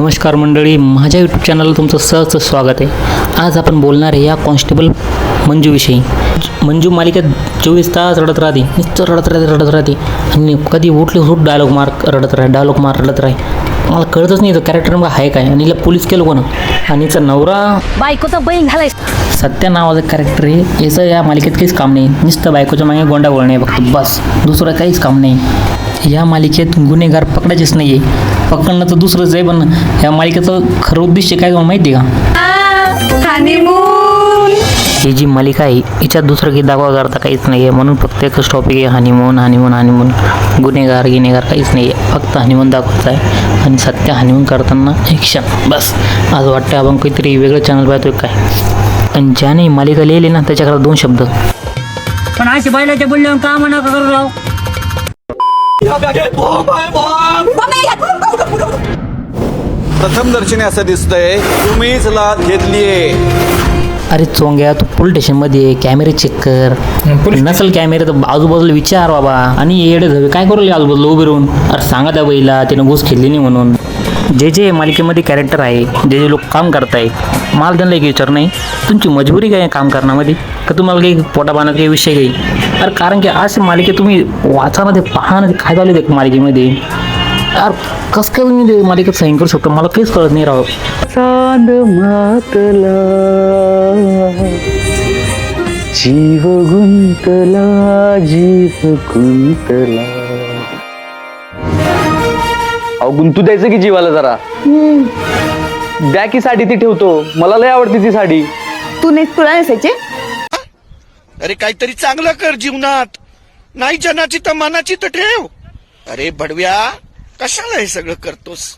नमस्कार मंडळी माझ्या यूट्यूब चॅनलला तुमचं सहज स्वागत आहे. आज आपण बोलणार आहे या कॉन्स्टेबल मंजूविषयी मंजू मालिकेत चोवीस तास रडत राहते नुसतं रडत राहते रडत राहते. आणि कधी उठले उठ डायलॉग मार रडत राहे डायलॉग मार रडत राहे. मला कळतच नाही कॅरेक्टर मग आहे काय? आणि हिला पोलीस केलं कोण? आणि हिचा नवरा? बायकोचा बैल झालाय सत्या नावाचं कॅरेक्टर आहे. याचं या मालिकेत काहीच काम नाही. नुसतं बायकोच्या मागे गोंडा गोळणे फक्त बस. दुसरं काहीच काम नाही. या मालिकेत गुन्हेगार पकडायचेच नाही आहे पकडणं तर दुसरंच आहे पण या मालिकेचं खरं उद्दिष्ट काय तुम्हाला माहिती आहे का? ही जी मालिका आहे हिच्यात दुसरं काही दाखवा करता काहीच नाही आहे म्हणून फक्त एकच टॉपिक आहे हनीमून हनीमून हनीमून गुन्हेगार गिन्हेगार काहीच नाही आहे फक्त हनीमून दाखवायचं आहे. आणि सत्य हनीमून करताना एक क्षण बस. आज वाटतं आपण काहीतरी वेगळं चॅनल पाहतोय काय? आणि ज्याने मालिका लिहिली ना त्याच्याकडे दोन शब्द. पण अशी बैलाच्या बोलल्यावर का म्हणा का करू राव. प्रथम दर्शनी असं दिसतंय तुम्हीच लाच घेतलीये. अरे चोंग्या तू पोलीस स्टेशनमध्ये कॅमेरे चेक कर. नसल कॅमेरे तर आजूबाजूला विचार बाबा. आणि येडे झाले काय करू आजूबाजूला उभे राहून? अरे सांगा त्या बैला त्यानं घुस खेळली नाही म्हणून. जे जे मालिकेमध्ये कॅरेक्टर आहे जे जे लोक काम करताय मला त्यांना एक विचार नाही. तुमची मजबुरी काय आहे काम करण्यामध्ये? का तुम्हाला काही पोटा पाण्यात काही विषय काही? अरे कारण की असे मालिके तुम्ही वाचा ना ते पहा ना ते काय झाले ते मालिकेमध्ये? यार कसं काय तुम्ही ते मालिकेत साईन करू शकतो? मला काहीच कळत नाही राव. चांद मातला. जीव गुंतला जीव गुंतला. अहो गुंतू द्यायचं की जीवाला जरा? द्या की साडी ती ठेवतो. मला लय आवडते ती साडी. तू नाही तुला नेसायचे? अरे काहीतरी चांगलं कर जीवनात. नाही जनाची तर मनाची तर ठेव. अरे भडव्या कशाला हे सगळं करतोस?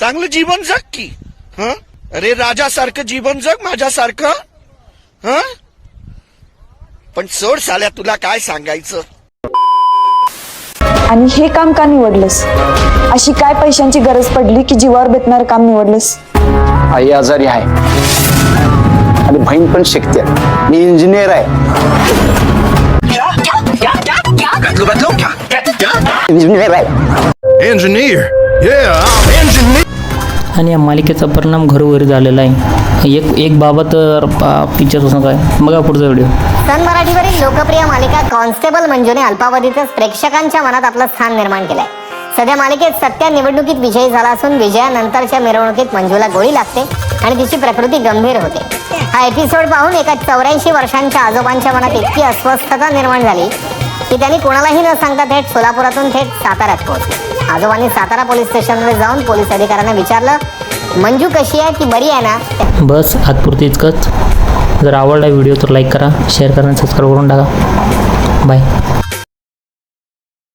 चांगलं जीवन जग की हं? अरे राजासारखं जीवन जग माझ्यासारखं हं? पण सोड साल्या तुला काय सांगायचं? आणि हे काम का निवडलंस? अशी काय पैशांची गरज पडली की जीवावर बेतणार काम निवडलंस? आई आजारी आहे. बहीण पण शिकते. मी इंजिनियर आहे. इंजिनियर आहे. इंजिनियर इंजिनियर आणि या मालिकेचा परिणाम घरोघरी झालेला आहे. एक एक बाबा तर पिक्चरपासून काय? बघा पुढचा व्हिडिओ सन मराठीवरील लोकप्रिय मालिका कॉन्स्टेबल मंजूने अल्पावधीतच प्रेक्षकांच्या मनात आपलं स्थान निर्माण केलंय. सध्या मालिकेत सत्या निवडणुकीत विजयी झाला असून विजयानंतरच्या मिरवणुकीत मंजूला गोळी लागते आणि तिची प्रकृती गंभीर होते. हा एपिसोड पाहून एका चौऱ्याऐंशी वर्षांच्या आजोबांच्या मनात इतकी अस्वस्थता निर्माण झाली की त्यांनी कोणालाही न सांगता थेट सोलापुरातून थेट साताऱ्यात पोहोचले. आजोबांनी सातारा पोलीस स्टेशनमध्ये जाऊन पोलीस अधिकाऱ्यांना विचारलं मंजू कशी आहे? ती बरी आहे ना? बस आजपुरती इतकंच. जर आवडला व्हिडिओ तर लाईक करा शेअर करा आणि सबस्क्राईब करून टाका. बाय